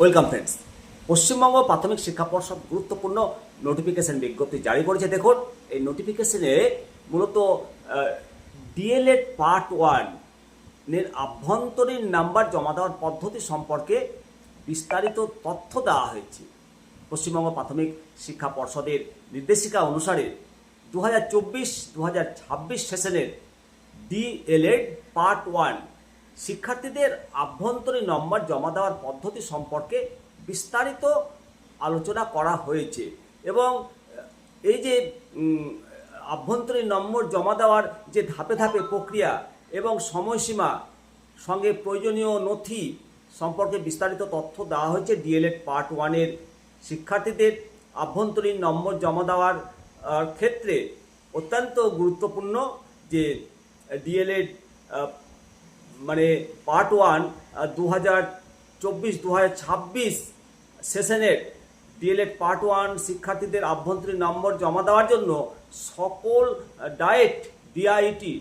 Welcome friends Paschimbanga প্রাথমিক শিক্ষা পর্ষদ গুরুত্বপূর্ণ নোটিফিকেশন বিজ্ঞপ্তি জারি করেছে। দেখুন, এই নোটিফিকেশনে মূলত ডিএলএড পার্ট ওয়ানের আভ্যন্তরীণ নাম্বার জমা দেওয়ার পদ্ধতি সম্পর্কে বিস্তারিত তথ্য দেওয়া হয়েছে। পশ্চিমবঙ্গ প্রাথমিক শিক্ষা পর্ষদের নির্দেশিকা অনুসারে দু হাজার চব্বিশ দু হাজার ছাব্বিশ সেশনের ডিএলএড পার্ট ওয়ান শিক্ষার্থীদের আভ্যন্তরীণ নম্বর জমা দেওয়ার পদ্ধতি সম্পর্কে বিস্তারিত আলোচনা করা হয়েছে এবং এই যে আভ্যন্তরীণ নম্বর জমা দেওয়ার যে ধাপে ধাপে প্রক্রিয়া এবং সময়সীমা, সঙ্গে প্রয়োজনীয় নথি সম্পর্কে বিস্তারিত তথ্য দেওয়া হয়েছে ডিএলএড পার্ট ওয়ানের শিক্ষার্থীদের আভ্যন্তরীণ নম্বর জমা দেওয়ার ক্ষেত্রে অত্যন্ত গুরুত্বপূর্ণ যে, ডিএলএড মানে পার্ট ওয়ান দু হাজার চব্বিশ দু হাজার ছাব্বিশ সেশনের ডিএলএড পার্ট ওয়ান শিক্ষার্থীদের আভ্যন্তরীণ নম্বর জমা দেওয়ার জন্য সকল ডায়েট ডিআইটি